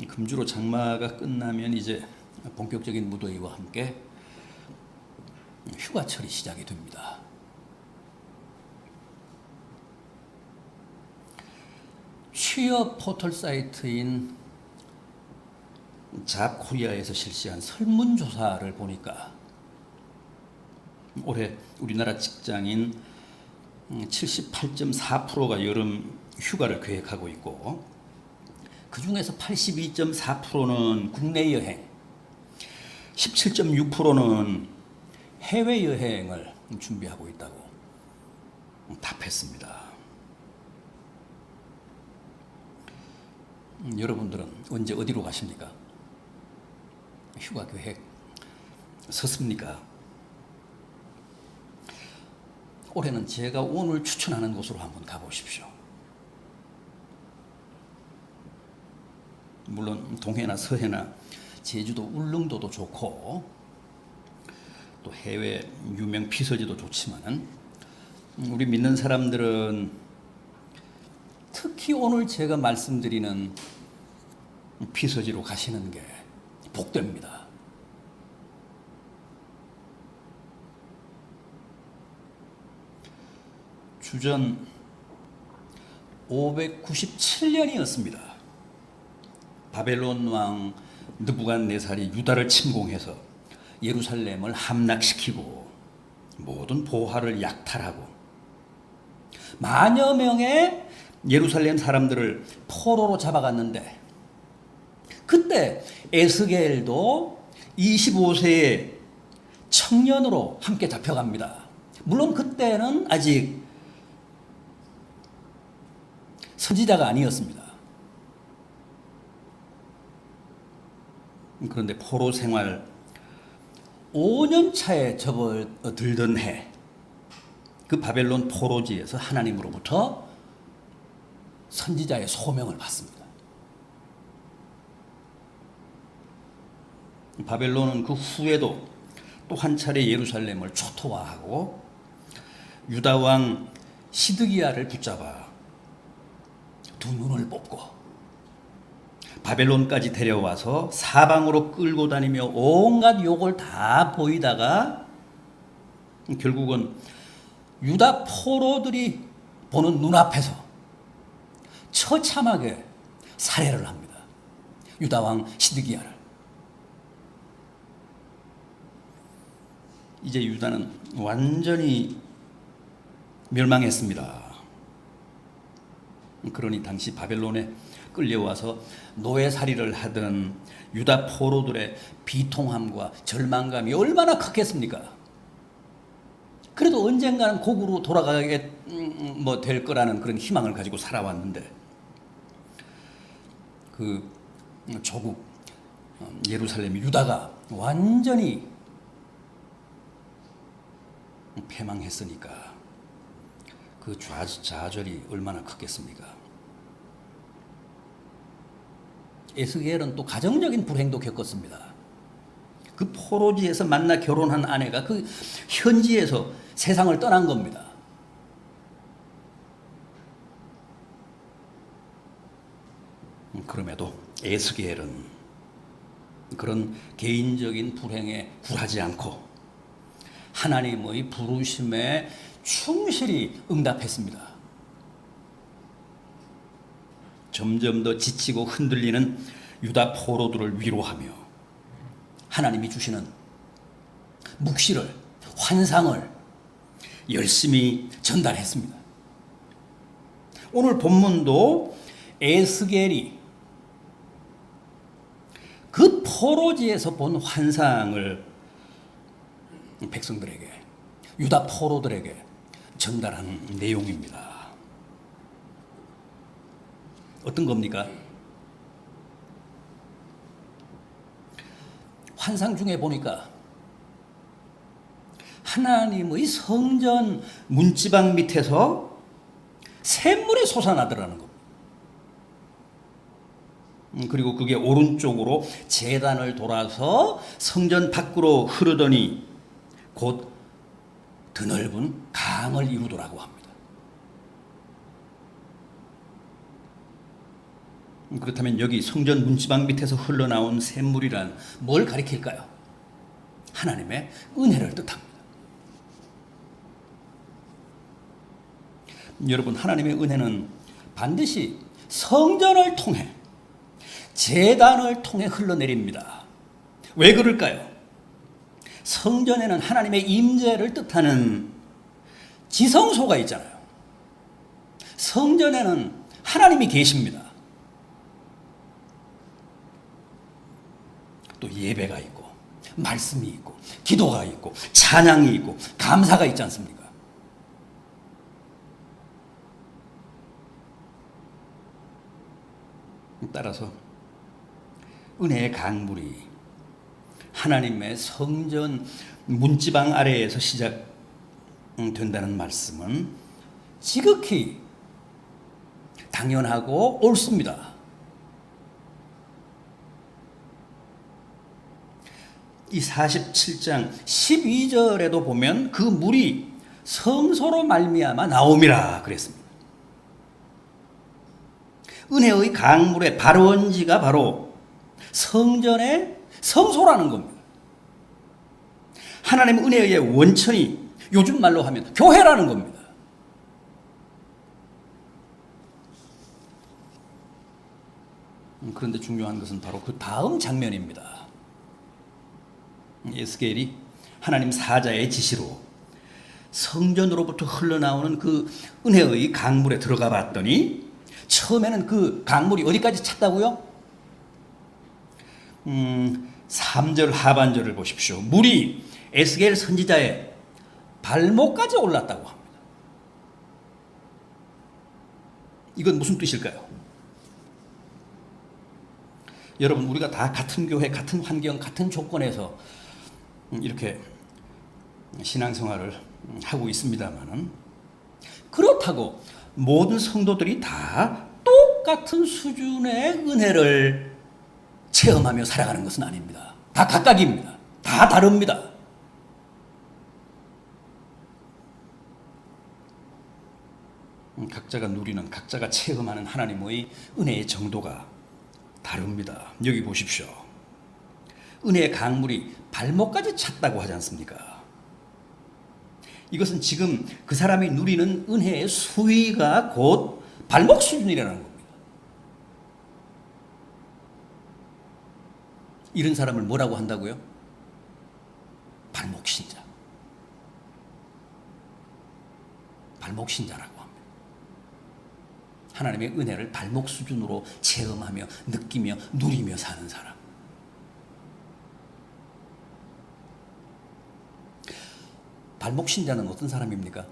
이 금주로 장마가 끝나면 이제 본격적인 무더위와 함께 휴가철이 시작이 됩니다. 취업 포털 사이트인 잡코리아에서 실시한 설문조사를 보니까 올해 우리나라 직장인 78.4%가 여름 휴가를 계획하고 있고 그 중에서 82.4%는 국내 여행, 17.6%는 해외 여행을 준비하고 있다고 답했습니다. 음, 여러분들은 언제 어디로 가십니까? 휴가 계획 섰습니까? 올해는 제가 오늘 추천하는 곳으로 한번 가보십시오. 물론 동해나 서해나 제주도 울릉도도 좋고 또 해외 유명 피서지도 좋지만은 우리 믿는 사람들은 특히 오늘 제가 말씀드리는 피서지로 가시는 게 복됩니다. 주전 597년이었습니다. 바벨론 왕 느부갓네살이 유다를 침공해서 예루살렘을 함락시키고 모든 보화를 약탈하고 만여 명의 예루살렘 사람들을 포로로 잡아갔는데 그때 에스겔도 25세의 청년으로 함께 잡혀갑니다. 물론 그때는 아직 선지자가 아니었습니다. 그런데 포로 생활 5년 차에 접어들던 해, 그 바벨론 포로지에서 하나님으로부터 선지자의 소명을 받습니다. 바벨론은 그 후에도 또 한 차례 예루살렘을 초토화하고 유다 왕 시드기야를 붙잡아 두 눈을 뽑고 바벨론까지 데려와서 사방으로 끌고 다니며 온갖 욕을 다 보이다가 결국은 유다 포로들이 보는 눈앞에서 처참하게 살해를 합니다. 유다 왕 시드기야를. 이제 유다는 완전히 멸망했습니다. 그러니 당시 바벨론에 끌려와서 노예살이를 하던 유다 포로들의 비통함과 절망감이 얼마나 컸겠습니까? 그래도 언젠가는 고국으로 돌아가게 뭐될 거라는 그런 희망을 가지고 살아왔는데 그 조국 예루살렘 유다가 완전히 패망했으니까 그 좌, 좌절이 얼마나 컸겠습니까? 에스겔은 또 가정적인 불행도 겪었습니다. 그 포로지에서 만나 결혼한 아내가 그 현지에서 세상을 떠난 겁니다. 그럼에도 에스겔은 그런 개인적인 불행에 굴하지 않고 하나님의 부르심에 충실히 응답했습니다. 점점 더 지치고 흔들리는 유다 포로들을 위로하며 하나님이 주시는 묵시를 환상을 열심히 전달했습니다. 오늘 본문도 에스겔이 그 포로지에서 본 환상을 백성들에게 유다 포로들에게 전달하는 내용입니다. 어떤 겁니까? 환상 중에 보니까 하나님의 성전 문지방 밑에서 샘물이 솟아나더라는 겁니다. 음, 그리고 그게 오른쪽으로 재단을 돌아서 성전 밖으로 흐르더니 곧 드넓은 강을 이루더라고 합니다. 그렇다면 여기 성전 문지방 밑에서 흘러나온 샘물이란 뭘 가리킬까요? 하나님의 은혜를 뜻합니다. 여러분 하나님의 은혜는 반드시 성전을 통해 재단을 통해 흘러내립니다. 왜 그럴까요? 성전에는 하나님의 임재를 뜻하는 지성소가 있잖아요. 성전에는 하나님이 계십니다. 또 예배가 있고 말씀이 있고 기도가 있고 찬양이 있고 감사가 있지 않습니까? 따라서 은혜의 강물이 하나님의 성전 문지방 아래에서 시작된다는 말씀은 지극히 당연하고 옳습니다. 이 47장 12절에도 보면 그 물이 성소로 말미암아 나옴이라 그랬습니다. 은혜의 강물의 발원지가 바로 성전의 성소라는 겁니다. 하나님 은혜의 원천이 요즘 말로 하면 교회라는 겁니다. 음, 그런데 중요한 것은 바로 그 다음 장면입니다. 에스겔이 하나님 사자의 지시로 성전으로부터 흘러나오는 그 은혜의 강물에 들어가 봤더니 처음에는 그 강물이 어디까지 찼다고요? 음, 3절 하반절을 보십시오. 물이 에스겔 선지자의 발목까지 올랐다고 합니다. 이건 무슨 뜻일까요? 여러분 우리가 다 같은 교회, 같은 환경, 같은 조건에서 이렇게 신앙생활을 하고 있습니다만은 그렇다고 모든 성도들이 다 똑같은 수준의 은혜를 체험하며 살아가는 것은 아닙니다. 다 각각입니다. 다 다릅니다. 각자가 누리는 각자가 체험하는 하나님의 은혜의 정도가 다릅니다. 여기 보십시오. 은혜의 강물이 발목까지 찼다고 하지 않습니까? 이것은 지금 그 사람이 누리는 은혜의 수위가 곧 발목 수준이라는 겁니다. 이런 사람을 뭐라고 한다고요? 발목 신자. 발목 신자라고 합니다. 하나님의 은혜를 발목 수준으로 체험하며 느끼며 누리며 사는 사람. 발목 신자는 어떤 사람입니까?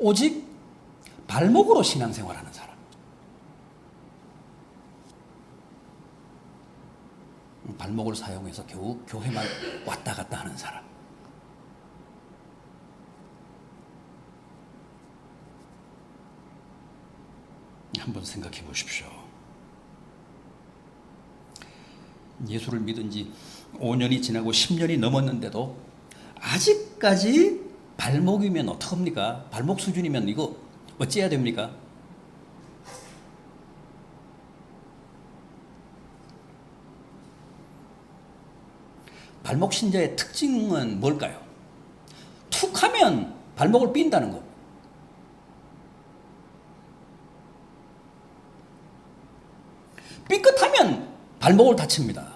오직 발목으로 신앙생활하는 사람. 발목을 사용해서 겨우 교회만 왔다 갔다 하는 사람. 한번 생각해 보십시오. 예수를 믿은 지 5년이 지나고 10년이 넘었는데도 아직 까지 발목이면 어떡합니까? 발목 수준이면 이거 어찌해야 됩니까? 발목 신자의 특징은 뭘까요? 툭 하면 발목을 삔다는 거. 삐끗하면 발목을 다칩니다.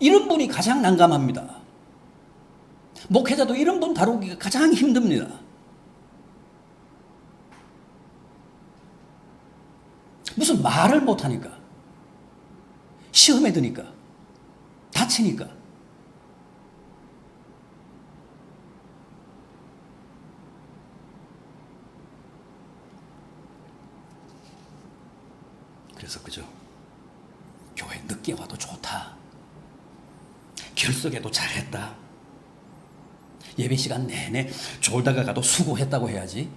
이런 분이 가장 난감합니다. 목회자도 이런 분 다루기가 가장 힘듭니다. 무슨 말을 못하니까. 시험에 드니까. 다치니까. 그래서 그죠. 교회 늦게 와도 좋다. 결석에도 잘했다. 예배 시간 내내 졸다가 가도 수고했다고 해야지.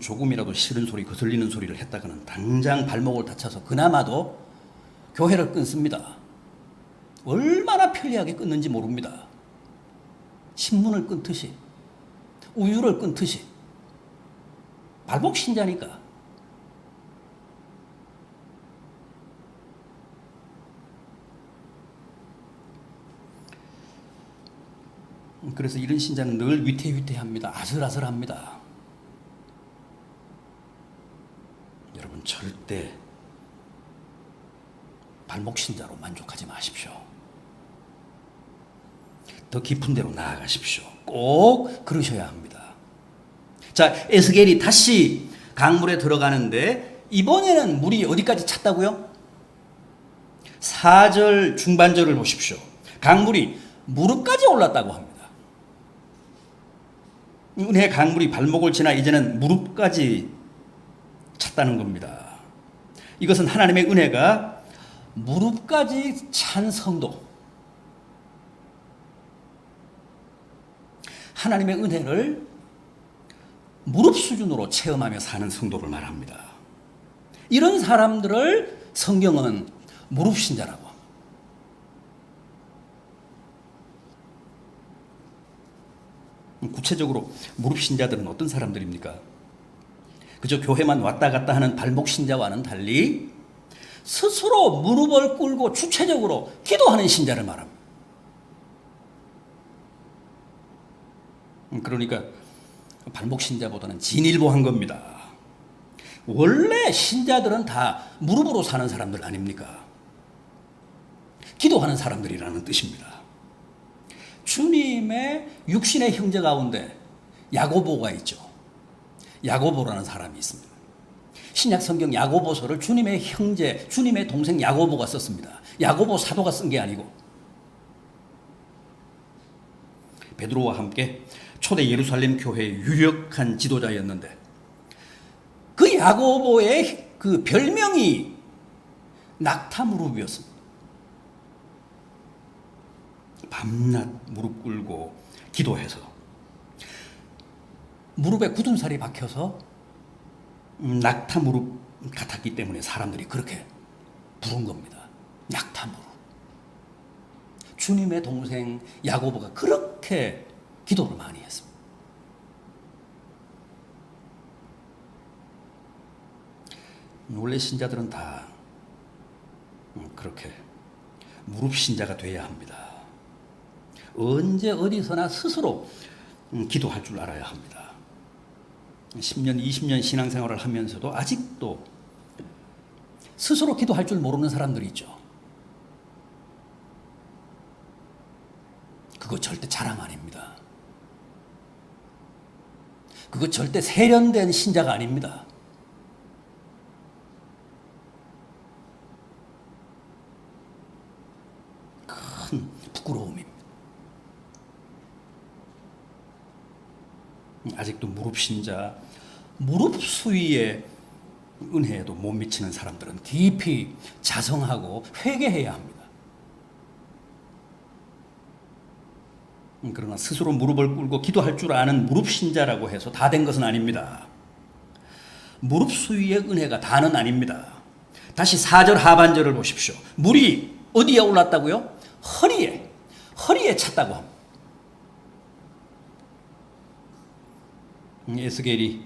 조금이라도 싫은 소리, 거슬리는 소리를 했다가는 당장 발목을 다쳐서 그나마도 교회를 끊습니다. 얼마나 편리하게 끊는지 모릅니다. 신문을 끊듯이, 우유를 끊듯이. 발목 신자니까 그래서 이런 신자는 늘 위태위태합니다. 아슬아슬합니다. 여러분 절대 발목 신자로 만족하지 마십시오. 더 깊은 데로 나아가십시오. 꼭 그러셔야 합니다. 자, 에스겔이 다시 강물에 들어가는데 이번에는 물이 어디까지 찼다고요? 4절 중반절을 보십시오. 강물이 무릎까지 올랐다고 합니다. 은혜 강물이 발목을 지나 이제는 무릎까지 찼다는 겁니다. 이것은 하나님의 은혜가 무릎까지 찬 성도. 하나님의 은혜를 무릎 수준으로 체험하며 사는 성도를 말합니다. 이런 사람들을 성경은 무릎 신자라고 합니다. 구체적으로 무릎 신자들은 어떤 사람들입니까? 그저 교회만 왔다 갔다 하는 발목 신자와는 달리 스스로 무릎을 꿇고 주체적으로 기도하는 신자를 말합니다. 음, 그러니까 발목 신자보다는 진일보한 겁니다. 원래 신자들은 다 무릎으로 사는 사람들 아닙니까? 기도하는 사람들이라는 뜻입니다. 주님의 육신의 형제 가운데 야고보가 있죠. 야고보라는 사람이 있습니다. 신약 성경 야고보서를 주님의 형제, 주님의 동생 야고보가 썼습니다. 야고보 사도가 쓴 게 아니고 베드로와 함께 초대 예루살렘 교회의 유력한 지도자였는데 그 야고보의 그 별명이 낙타 무릎이었습니다. 밤낮 무릎 꿇고 기도해서 무릎에 굳은 살이 박혀서 낙타 무릎 같았기 때문에 사람들이 그렇게 부른 겁니다. 낙타 무릎. 주님의 동생 야고보가 그렇게 기도를 많이 했습니다. 원래 신자들은 다 그렇게 무릎 신자가 돼야 합니다. 언제 어디서나 스스로 기도할 줄 알아야 합니다. 10년, 20년 신앙생활을 하면서도 아직도 스스로 기도할 줄 모르는 사람들이 있죠. 그거 절대 자랑 아닙니다. 그거 절대 세련된 신자가 아닙니다. 큰 부끄러움입니다. 아직도 무릎 신자, 무릎 수위의 은혜에도 못 미치는 사람들은 깊이 자성하고 회개해야 합니다. 음, 그러나 스스로 무릎을 꿇고 기도할 줄 아는 무릎 신자라고 해서 다 된 것은 아닙니다. 무릎 수위의 은혜가 다는 아닙니다. 다시 4절 하반절을 보십시오. 물이 어디에 올랐다고요? 허리에, 허리에 찼다고 합니다. 에스겔이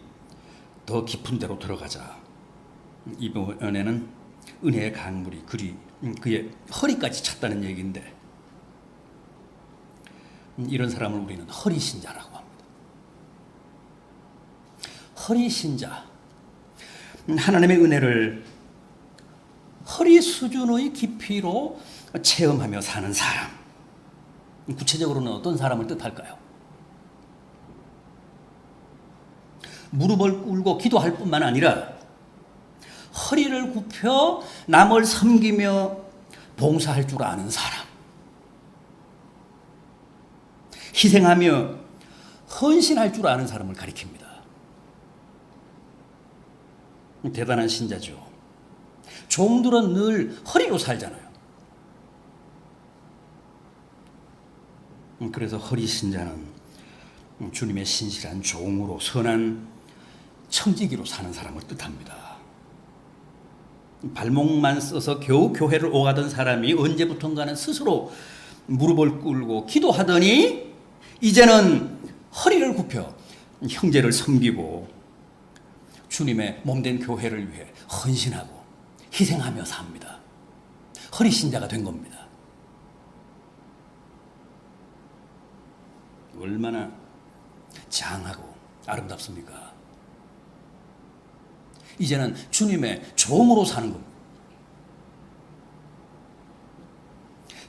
더 깊은 데로 들어가자 이번에는 은혜의 강물이 그리 그의 허리까지 찼다는 얘기인데 이런 사람을 우리는 허리 신자라고 합니다. 허리 신자 하나님의 은혜를 허리 수준의 깊이로 체험하며 사는 사람 구체적으로는 어떤 사람을 뜻할까요? 무릎을 꿇고 기도할 뿐만 아니라 허리를 굽혀 남을 섬기며 봉사할 줄 아는 사람. 희생하며 헌신할 줄 아는 사람을 가리킵니다. 대단한 신자죠. 종들은 늘 허리로 살잖아요. 그래서 허리 신자는 주님의 신실한 종으로 선한 청지기로 사는 사람을 뜻합니다. 발목만 써서 겨우 교회를 오가던 사람이 언제부턴가는 스스로 무릎을 꿇고 기도하더니 이제는 허리를 굽혀 형제를 섬기고 주님의 몸된 교회를 위해 헌신하고 희생하며 삽니다. 허리 신자가 된 겁니다. 얼마나 장하고 아름답습니까? 이제는 주님의 종으로 사는 겁니다.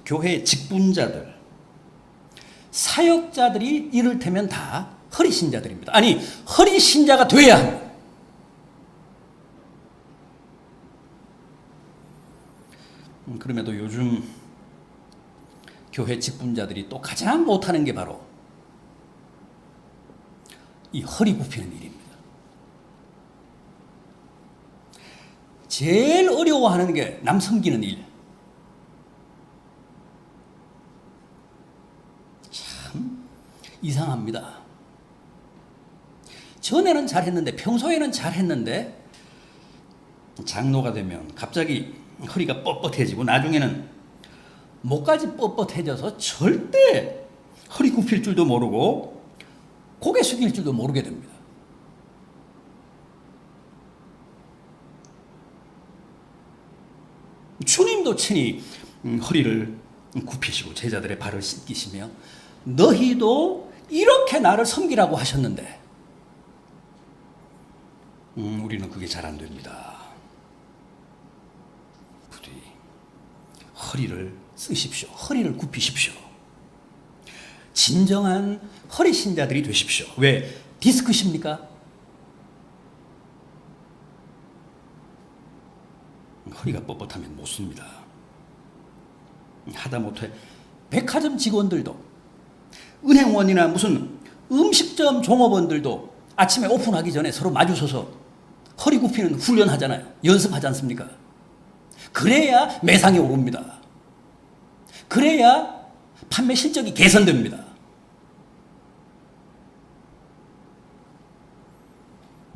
교회 직분자들, 사역자들이 이를테면 다 허리 신자들입니다. 아니, 허리 신자가 돼야. 음, 그럼에도 요즘 교회 직분자들이 또 가장 못하는 게 바로 이 허리 굽히는 일입니다. 제일 어려워하는 게 남 섬기는 일. 참 이상합니다. 전에는 잘했는데 평소에는 잘했는데 장로가 되면 갑자기 허리가 뻣뻣해지고 나중에는 목까지 뻣뻣해져서 절대 허리 굽힐 줄도 모르고 고개 숙일 줄도 모르게 됩니다. 주님도 친히 음, 허리를 굽히시고 제자들의 발을 씻기시며 너희도 이렇게 나를 섬기라고 하셨는데 음, 우리는 그게 잘 안 됩니다. 부디 허리를 쓰십시오. 허리를 굽히십시오. 진정한 허리 신자들이 되십시오. 왜? 디스크십니까? 허리가 뻣뻣하면 못 씁니다. 하다못해 백화점 직원들도 은행원이나 무슨 음식점 종업원들도 아침에 오픈하기 전에 서로 마주서서 허리 굽히는 훈련하잖아요. 연습하지 않습니까? 그래야 매상이 오릅니다. 그래야 판매 실적이 개선됩니다.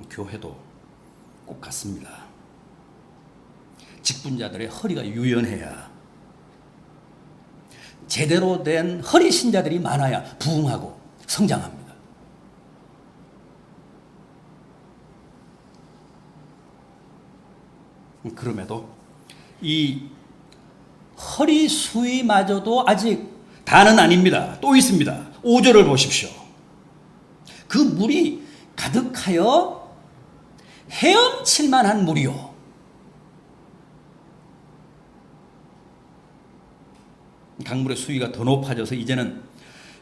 교회도 꼭 같습니다. 직분자들의 허리가 유연해야 제대로 된 허리 신자들이 많아야 부흥하고 성장합니다. 그럼에도 이 허리 수위마저도 아직 다는 아닙니다. 또 있습니다. 5절을 보십시오. 그 물이 가득하여 헤엄칠 만한 물이요. 강물의 수위가 더 높아져서 이제는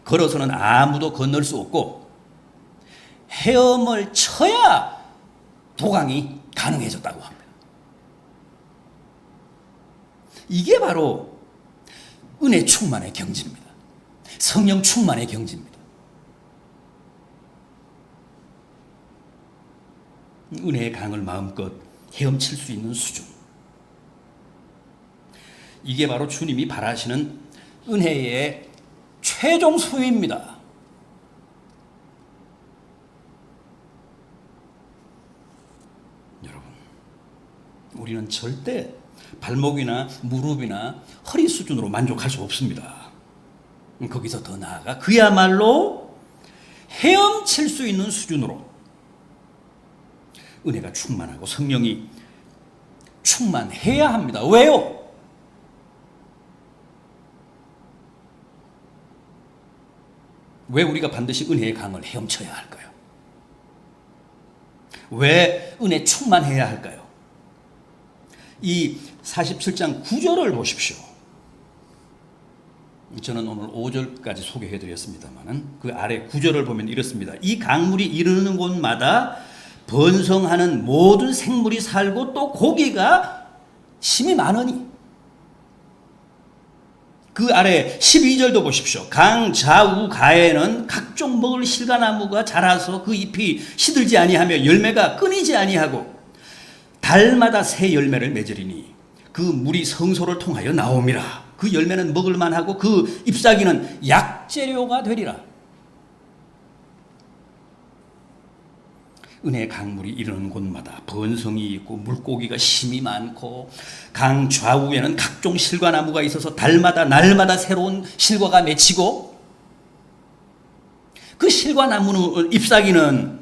걸어서는 아무도 건널 수 없고 헤엄을 쳐야 도강이 가능해졌다고 합니다. 이게 바로 은혜 충만의 경지입니다. 성령 충만의 경지입니다. 은혜의 강을 마음껏 헤엄칠 수 있는 수준. 이게 바로 주님이 바라시는 은혜의 최종 수위입니다. 여러분, 우리는 절대 발목이나 무릎이나 허리 수준으로 만족할 수 없습니다. 거기서 더 나아가 그야말로 헤엄칠 수 있는 수준으로 은혜가 충만하고 성령이 충만해야 합니다. 왜요? 왜 우리가 반드시 은혜의 강을 헤엄쳐야 할까요? 왜 은혜 충만해야 할까요? 이 47장 9절을 보십시오. 저는 오늘 5절까지 소개해 드렸습니다만은 그 아래 9절을 보면 이렇습니다. 이 강물이 이르는 곳마다 번성하는 모든 생물이 살고 또 고기가 심이 많으니 그 아래 12절도 보십시오. 강 좌우 가에는 각종 먹을 실과나무가 자라서 그 잎이 시들지 아니하며 열매가 끊이지 아니하고 달마다 새 열매를 맺으리니 그 물이 성소를 통하여 나옴이라. 그 열매는 먹을 만하고 그 잎사귀는 약재료가 되리라. 은혜 강물이 이르는 곳마다 번성이 있고 물고기가 심이 많고 강 좌우에는 각종 실과나무가 있어서 달마다 날마다 새로운 실과가 맺히고 그 실과나무는 잎사귀는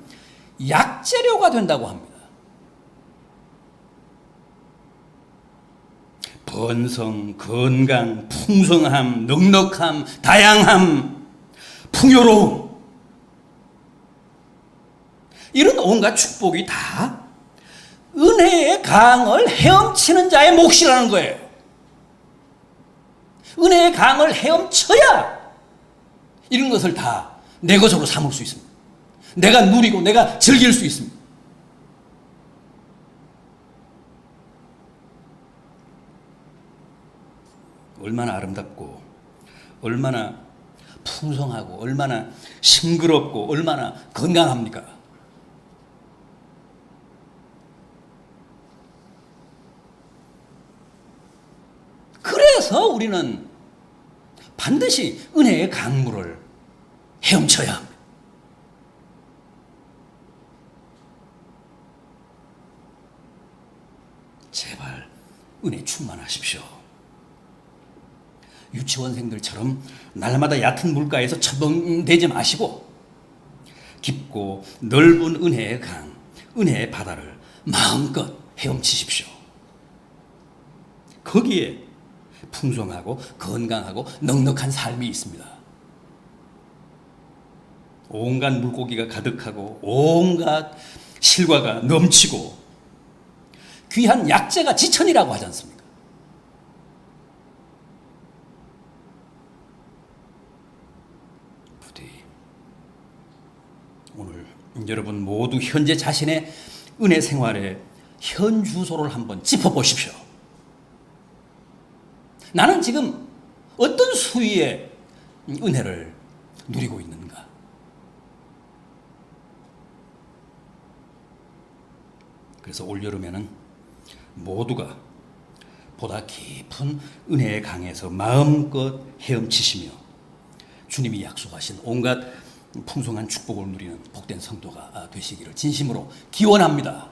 약재료가 된다고 합니다. 번성, 건강, 풍성함, 넉넉함, 다양함, 풍요로움 이런 온갖 축복이 다 은혜의 강을 헤엄치는 자의 몫이라는 거예요. 은혜의 강을 헤엄쳐야 이런 것을 다 내 것으로 삼을 수 있습니다. 내가 누리고 내가 즐길 수 있습니다. 얼마나 아름답고 얼마나 풍성하고 얼마나 싱그럽고 얼마나 건강합니까? 그래서 우리는 반드시 은혜의 강물을 헤엄쳐야 합니다. 제발 은혜 충만하십시오. 유치원생들처럼 날마다 얕은 물가에서 처벙대지 마시고 깊고 넓은 은혜의 강, 은혜의 바다를 마음껏 헤엄치십시오. 거기에 풍성하고 건강하고 넉넉한 삶이 있습니다. 온갖 물고기가 가득하고 온갖 실과가 넘치고 귀한 약재가 지천이라고 하지 않습니까? 부디 오늘 여러분 모두 현재 자신의 은혜 생활의 현 주소를 한번 짚어보십시오. 나는 지금 어떤 수위의 은혜를 누리고 있는가? 그래서 올여름에는 모두가 보다 깊은 은혜의 강에서 마음껏 헤엄치시며 주님이 약속하신 온갖 풍성한 축복을 누리는 복된 성도가 되시기를 진심으로 기원합니다.